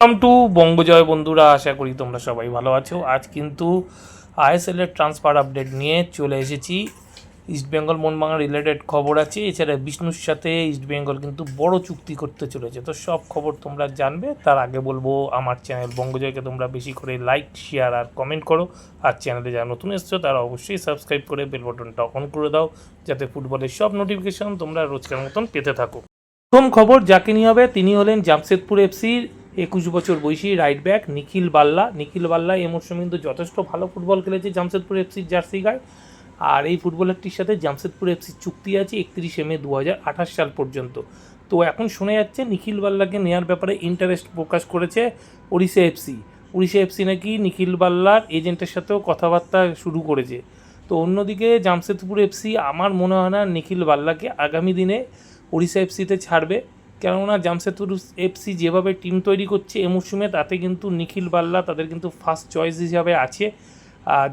Welcome to বঙ্গজয় বন্ধুরা, আশা করি তোমরা সবাই ভালো আছো। আজ কিন্তু আইএসএল এর ট্রান্সফার আপডেট নিয়ে চলে এসেছি। ইস্টবেঙ্গল মোহনবাগান রিলেটেড খবর আছে। এছাড়া বিষ্ণুর সাথে ইস্টবেঙ্গল কিন্তু বড় চুক্তি করতে চলেছে। তো সব খবর তোমরা জানবে, তার আগে বলব, আমার চ্যানেল বঙ্গজয়কে তোমরা বেশি করে লাইক শেয়ার আর কমেন্ট করো। আর চ্যানেলে যারা নতুন এসছো, তারা অবশ্যই সাবস্ক্রাইব করে বেল বাটনটা অন করে দাও, যাতে ফুটবলের সব নোটিফিকেশন তোমরা রোজকার মতন পেতে থাকো। প্রথম খবর যাকে নিয়ে হবে, তিনি হলেন জামশেদপুর এফসির একুশ বছর বয়সী রাইট ব্যাক নিখিল বাল্লা। নিখিল বাল্লা এই মরশুমে কিন্তু যথেষ্ট ভালো ফুটবল খেলেছে জামশেদপুর এফসির জার্সি গায়ে আর এই ফুটবলারটির সাথে জামশেদপুর এফসির চুক্তি আছে একত্রিশে মে দু হাজার আঠাশ সাল পর্যন্ত। তো এখন শোনা যাচ্ছে নিখিল বাল্লাকে নেওয়ার ব্যাপারে ইন্টারেস্ট প্রকাশ করেছে ওড়িশা এফসি ওড়িশা এফসি নাকি নিখিল বাল্লার এজেন্টের সাথেও কথাবার্তা শুরু করেছে। তো অন্যদিকে জামশেদপুর এফসি আমার মনে হয় না নিখিল বাল্লাকে আগামী দিনে ওড়িশা এফসিতে ছাড়বে। কেননা জামশেদপুর এফসি যেভাবে টিম তৈরি করছে এ মরশুমে, তাতে কিন্তু নিখিল বাল্লা তাদের কিন্তু ফার্স্ট চয়েস হিসাবে আছে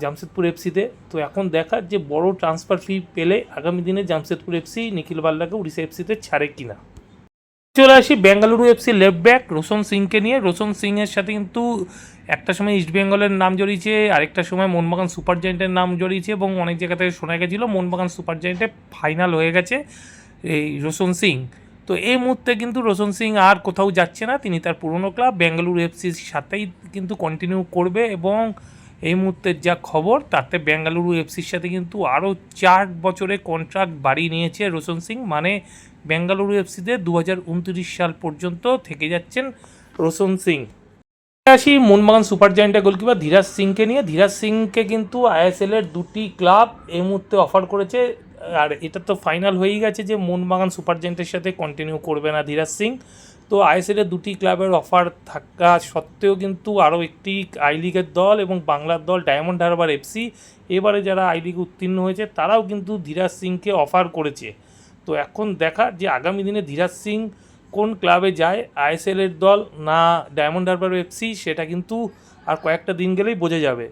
জামশেদপুর এফসিতে তো। এখন দেখার যে বড় ট্রান্সফার ফি পেলে আগামী দিনে জামশেদপুর এফসি নিখিল বাল্লাকে উড়িষ্যা এফসিতে ছাড়ে কিনা। চলে আসি Bengaluru FC left back Roshan সিংকে নিয়ে। রোশন সিংয়ের সাথে কিন্তু একটা সময় ইস্ট বেঙ্গলের নাম জড়িয়েছে, আরেকটা সময় মোহনবাগান সুপার জায়েন্টের নাম জড়িয়েছে এবং অনেক জায়গা থেকে শোনা গেছিল মোহনবাগান সুপার জায়েন্টে ফাইনাল হয়ে গেছে এই রোশন সিং। তো এই মুহূর্তে কিন্তু রোশন সিং আর কোথাও যাচ্ছে না। তিনি তার পুরনো ক্লাব বেঙ্গালুরু এফসির সাথেই কিন্তু কন্টিনিউ করবে এবং এই মুহূর্তের যা খবর, তাতে বেঙ্গালুরু এফসির সাথে কিন্তু আরও চার বছরে কন্ট্রাক্ট বাড়িয়ে নিয়েছে রোশন সিং। মানে বেঙ্গালুরু এফসিতে দু হাজার উনত্রিশ সাল পর্যন্ত থেকে যাচ্ছেন রোশন সিং। আসি মোহনবাগান সুপার জায়েন্টের গোলকিপার ধীরাজ সিংকে নিয়ে। ধীরাজ সিংকে কিন্তু আইএসএলের দুটি ক্লাব এই মুহূর্তে অফার করেছে আর এটা তো ফাইনাল হয়েই গেছে যে মোহনবাগান সুপার জায়েন্টের সাথে কন্টিনিউ করবে না ধীরাজ সিং। তো আইএসএল এর দুটি ক্লাবের অফার থাকা সত্ত্বেও কিন্তু আরও একটি আই লিগের দল এবং বাংলার দল ডায়মন্ড হারবার এফসি এবারে যারা আই লিগে উত্তীর্ণ হয়েছে, তারাও কিন্তু ধীরাজ সিংকে অফার করেছে। তো এখন দেখা যে আগামী দিনে ধীরাজ সিং কোন ক্লাবে যায়, আইএসএল এর দল না ডায়মন্ড হারবার এফসি সেটা কিন্তু আর কয়েকটা দিন গেলেই বোঝা যাবে।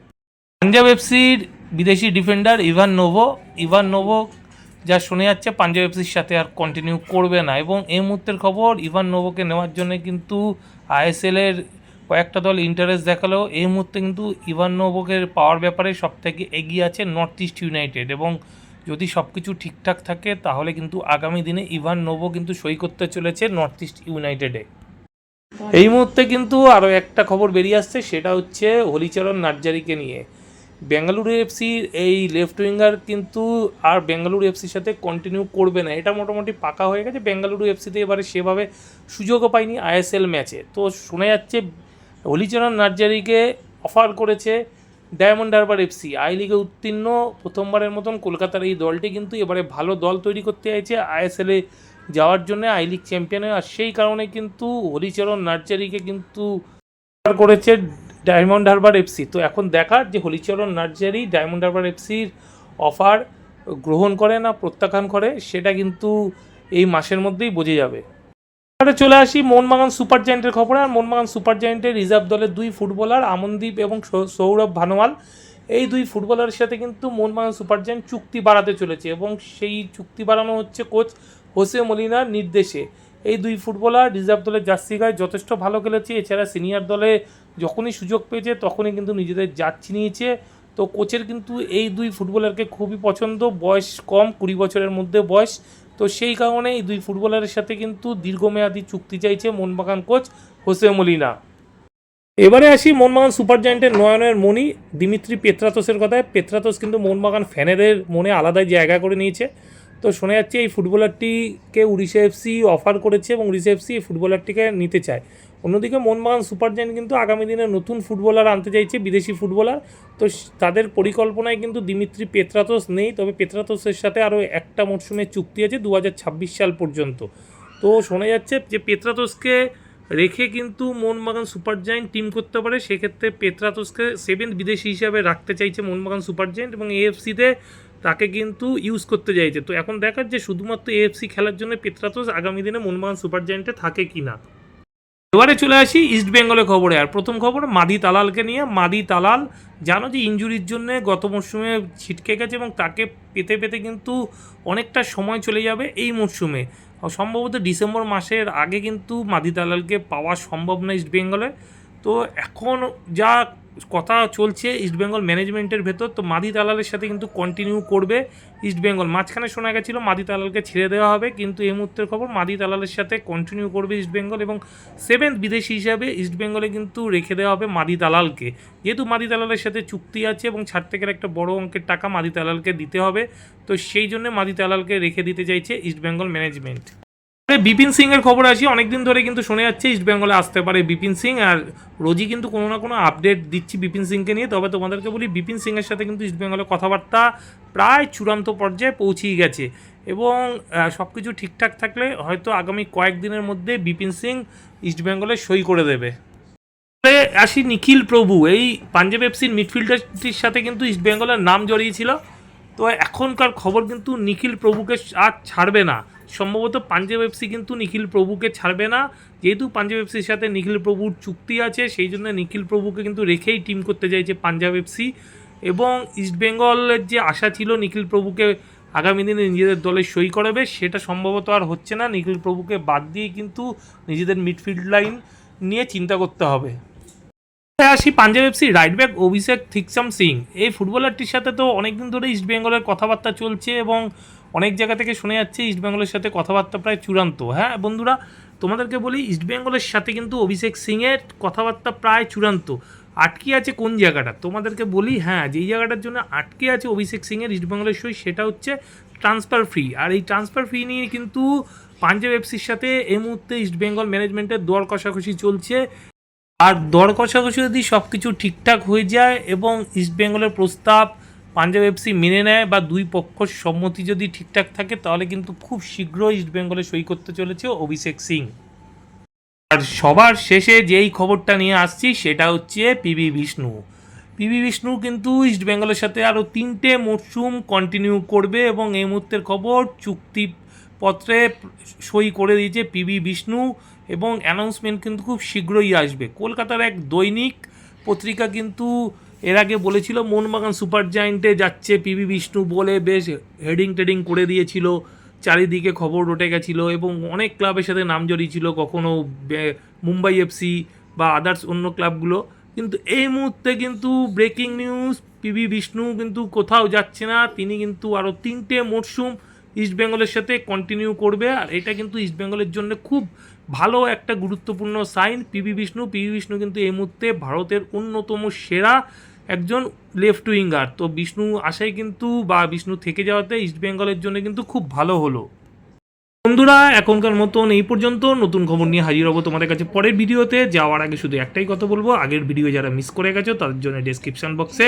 পাঞ্জাব এফসির বিদেশি defender Ivan Novo Ivan Novo যা শুনে যাচ্ছে পাঞ্জাব এফসির সাথে আর কন্টিনিউ করবে না। এবং এই মুহূর্তের খবর ইভান নোভোকে নেওয়ার জন্য কিন্তু আইএসএল এর কয়েকটা দল ইন্টারেস্ট দেখালেও এই মুহূর্তে কিন্তু ইভান নোভোকে পাওয়ার ব্যাপারে সব থেকে এগিয়ে আছে নর্থ ইস্ট ইউনাইটেড এবং যদি সব কিছু ঠিকঠাক থাকে, তাহলে কিন্তু আগামী দিনে ইভান নোভো কিন্তু সই করতে চলেছে নর্থ ইস্ট ইউনাইটেডে এই মুহূর্তে কিন্তু আরও একটা খবর বেরিয়ে আসছে, সেটা হচ্ছে হলিচরণ নার্জারিকে নিয়ে। বেঙ্গালুরু এফসির এই লেফট উইঙ্গার কিন্তু আর বেঙ্গালুরু এফসির সাথে কন্টিনিউ করবে না। এটা মোটামুটি পাকা হয়ে গেছে। বেঙ্গালুরু এফসিতে এবারে সেভাবে সুযোগও পায়নি আইএসএল ম্যাচে। তো শোনা যাচ্ছে হলিচরণ নার্জারিকে অফার করেছে ডায়মন্ড হারবার এফসি আই লিগে উত্তীর্ণ প্রথমবারের মতন কলকাতার এই দলটি কিন্তু এবারে ভালো দল তৈরি করতে চাইছে আইএসএলে যাওয়ার জন্য। আই লিগ চ্যাম্পিয়নে আর সেই কারণে কিন্তু হলিচরণ নার্জারিকে কিন্তু করেছে ডায়মন্ড হারবার এফসি তো এখন দেখার যে হলিচরণ নার্জারি ডায়মন্ড হারবার এফসির অফার গ্রহণ করে না, প্রত্যাখ্যান করে, সেটা কিন্তু এই মাসের মধ্যেই বোঝে যাবে। এবারে চলে আসি মোহনবাগান সুপার জায়েন্টের খবরে। আর মোহনবাগান সুপার জায়েন্টের রিজার্ভ দলের দুই ফুটবলার আমনদীপ এবং সৌরভ ভানোয়াল, এই দুই ফুটবলারের সাথে কিন্তু মোহনবাগান সুপার জায়েন্ট চুক্তি বাড়াতে চলেছে এবং সেই চুক্তি বাড়ানো হচ্ছে কোচ হোসে মলিনার নির্দেশে। এই দুই ফুটবলার রিজার্ভ দলের জার্সি গায়ে যথেষ্ট ভালো খেলেছে। এছাড়া সিনিয়র দলে যখনই সুযোগ পেয়েছে, তখনই কিন্তু নিজেদের জার্সি নিয়েছে তো কোচের কিন্তু এই দুই ফুটবলারকে খুবই পছন্দ। বয়স কম, কুড়ি বছরের মধ্যে বয়স। তো সেই কারণে এই দুই ফুটবলারের সাথে কিন্তু দীর্ঘমেয়াদী চুক্তি চাইছে মোহনবাগান কোচ হোসে মলিনা। এবারে আসি মোহনবাগান সুপার জায়েন্টের নয়নের মণি, দিমিত্রি পেত্রাতোসের কথায়। পেত্রাতোস কিন্তু মোহনবাগান ফ্যানেদের মনে আলাদাই জায়গা করে নিয়েছে। তো শোনা যাচ্ছে এই ফুটবলারটিকে উড়িষ্যা এফসি অফার করেছে এবং উড়িষ্যা এফসি এই ফুটবলারটিকে নিতে চায়। অন্যদিকে মোহনবাগান সুপার জায়েন্ট কিন্তু আগামী দিনে নতুন ফুটবলার আনতে চাইছে বিদেশি ফুটবলার। তো তাদের পরিকল্পনায় কিন্তু দিমিত্রি পেত্রাতোস নেই, তবে পেত্রাতোসের সাথে আরও একটা মরশুমের চুক্তি আছে দু হাজার ছাব্বিশ সাল পর্যন্ত। তো শোনা যাচ্ছে যে পেত্রাতোসকে রেখে কিন্তু মোহনবাগান সুপার জায়েন্ট টিম করতে পারে। সেক্ষেত্রে পেত্রাতোসকে সেভেন্থ বিদেশি হিসাবে রাখতে চাইছে মোহনবাগান সুপার জায়েন্ট এবং এএফসিতে তাকে কিন্তু ইউজ করতে চাইছে। তো এখন দেখার যে শুধুমাত্র এএফসি খেলার জন্য পেত্রাতোস আগামী দিনে মোহনবাগান সুপার জায়েন্টে থাকে কি না এবারে চলে আসি ইস্ট বেঙ্গলের খবরে। আর প্রথম খবর, মাদি তালালকে নিয়ে। মাদি তালাল জানো যে ইঞ্জুরির জন্য গত মরশুমে ছিটকে গেছে এবং তাকে পেতে পেতে কিন্তু অনেকটা সময় চলে যাবে এই মরশুমে। সম্ভবত ডিসেম্বর মাসের আগে কিন্তু মাদি তালালকে পাওয়া সম্ভব না ইস্ট বেঙ্গলে তো এখন যা কথা চলছে ইস্ট বেঙ্গল ম্যানেজমেন্টের ভেতর, তো মাদি দালালের সাথে কিন্তু কন্টিনিউ করবে ইস্ট বেঙ্গল মাঝখানে শোনা গেছিল, মাদি দালালকে ছেড়ে দেওয়া হবে, কিন্তু এই মুহূর্তের খবর মাদি দালালের সাথে কন্টিনিউ করবে ইস্ট বেঙ্গল এবং সেভেন্থ বিদেশি হিসাবে ইস্ট বেঙ্গলে কিন্তু রেখে দেওয়া হবে মাদি দালালকে। যেহেতু মাদি দালালের সাথে চুক্তি আছে এবং ছাড়তে গেলে একটা বড় অঙ্কের টাকা মাদি দালালকে দিতে হবে, তো সেই জন্য মাদি দালালকে রেখে দিতে চাইছে ইস্ট বেঙ্গল ম্যানেজমেন্ট তবে বিপিন সিং এর খবর আছে অনেকদিন ধরে কিন্তু শোনা যাচ্ছে ইস্ট বেঙ্গলে আসতে পারে বিপিন সিং, আর রোজই কিন্তু কোনো না কোনো আপডেট দিচ্ছি বিপিন সিংকে নিয়ে। তবে তোমাদেরকে বলি, বিপিন সিং এর সাথে কিন্তু ইস্ট বেঙ্গলের কথাবার্তা প্রায় চূড়ান্ত পর্যায়ে পৌঁছেই গেছে। এবং সব কিছু ঠিকঠাক থাকলে হয়তো আগামী কয়েকদিনের মধ্যে বিপিন সিং ইস্ট বেঙ্গলে সই করে দেবে। আসি নিখিল প্রভু, এই পাঞ্জাব এফসির মিডফিল্ডারটির সাথে কিন্তু ইস্ট বেঙ্গলের নাম জড়িয়েছিল তো এখনকার খবর কিন্তু নিখিল প্রভুকে আর ছাড়বে না। সম্ভবত পাঞ্জাব এফসি কিন্তু নিখিল প্রভুকে ছাড়বে না। যেহেতু পাঞ্জাব এফসির সাথে নিখিল প্রভুর চুক্তি আছে, সেই জন্য নিখিল প্রভুকে কিন্তু রেখেই টিম করতে চাইছে পাঞ্জাব এফসি এবং ইস্ট বেঙ্গলের যে আশা ছিল নিখিল প্রভুকে আগামী দিনে নিজেদের দলে সই করাবে, সেটা সম্ভবত আর হচ্ছে না। নিখিল প্রভুকে বাদ দিয়ে কিন্তু নিজেদের মিডফিল্ড লাইন নিয়ে চিন্তা করতে হবে। আসি Punjab FC right back Abhishek Tekcham Singh. এই ফুটবলারটির সাথে তো অনেকদিন ধরে ইস্ট বেঙ্গলের কথাবার্তা চলছে এবং অনেক জায়গা থেকে শোনা যাচ্ছে ইস্ট বেঙ্গলের সাথে কথাবার্তা প্রায় চূড়ান্ত। হ্যাঁ বন্ধুরা, তোমাদেরকে বলি ইস্ট বেঙ্গলের সাথে কিন্তু অভিষেক সিংয়ের কথাবার্তা প্রায় চূড়ান্ত। আটকে আছে কোন জায়গাটা? তোমাদেরকে বলি হ্যাঁ যেই জায়গাটার জন্য আটকে আছে অভিষেক সিংয়ের ইস্ট বেঙ্গলের সই সেটা হচ্ছে ট্রান্সফার ফি আর এই ট্রান্সফার ফি নিয়ে কিন্তু পাঞ্জাব এফসির সাথে এই মুহূর্তে ইস্ট বেঙ্গল ম্যানেজমেন্টের দর কষাকষি চলছে। আর দর কষাকষি যদি সব কিছু ঠিকঠাক হয়ে যায় এবং ইস্ট বেঙ্গলের প্রস্তাব পাঞ্জাব এফসি মেনে নেয় বা দুই পক্ষর সম্মতি যদি ঠিকঠাক থাকে, তাহলে কিন্তু খুব শীঘ্রই ইস্ট বেঙ্গলে সই করতে চলেছে অভিষেক সিং। আর সবার শেষে যেই খবরটা নিয়ে আসছি, সেটা হচ্ছে পিবি বিষ্ণু। পিবি বিষ্ণু কিন্তু ইস্ট বেঙ্গলের সাথে আরও তিনটে মরশুম কন্টিনিউ করবে এবং এই মুহূর্তের খবর চুক্তিপত্রে সই করে দিয়েছে পিবি বিষ্ণু এবং অ্যানাউন্সমেন্ট কিন্তু খুব শীঘ্রই আসবে। কলকাতার এক দৈনিক পত্রিকা কিন্তু এর আগে বলেছিল মোহনবাগান সুপার জায়েন্টে যাচ্ছে পিবি বিষ্ণু বলে বেশ হেডিং টেডিং করে দিয়েছিল, চারিদিকে খবর রটে গেছিল এবং অনেক ক্লাবের সাথে নাম জড়িয়েছিল, কখনো মুম্বাই এফসি বা আদার্স অন্য ক্লাবগুলো। কিন্তু এই মুহূর্তে কিন্তু ব্রেকিং নিউজ পিবি বিষ্ণু কিন্তু কোথাও যাচ্ছে না, তিনি কিন্তু আরও তিনটে মরশুম ইস্ট বেঙ্গলের সাথে কন্টিনিউ করবে, আর এটা কিন্তু ইস্ট বেঙ্গলের জন্য খুব ভালো একটা গুরুত্বপূর্ণ sign PB Vishnu PB Vishnu কিন্তু এই মুহূর্তে ভারতের অন্যতম সেরা একজন লেফট উইঙ্গার তো বিষ্ণু আশাই কিন্তু বা বিষ্ণু থেকে যাওয়াতে ইস্ট বেঙ্গলের জন্য কিন্তু খুব ভালো হলো। বন্ধুরা, এখনকার মতন এই পর্যন্ত। নতুন খবর নিয়ে হাজির হব তোমাদের কাছে পরের ভিডিওতে। যাওয়ার আগে শুধু একটাই কথা বলব, আগের ভিডিও যারা মিস করে গেছো, তাদের জন্য ডেসক্রিপশন বক্সে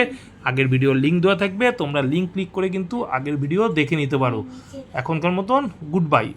আগের ভিডিওর লিঙ্ক দেওয়া থাকবে। তোমরা লিঙ্ক ক্লিক করে কিন্তু আগের ভিডিও দেখে নিতে পারো। এখনকার মতন গুড বাই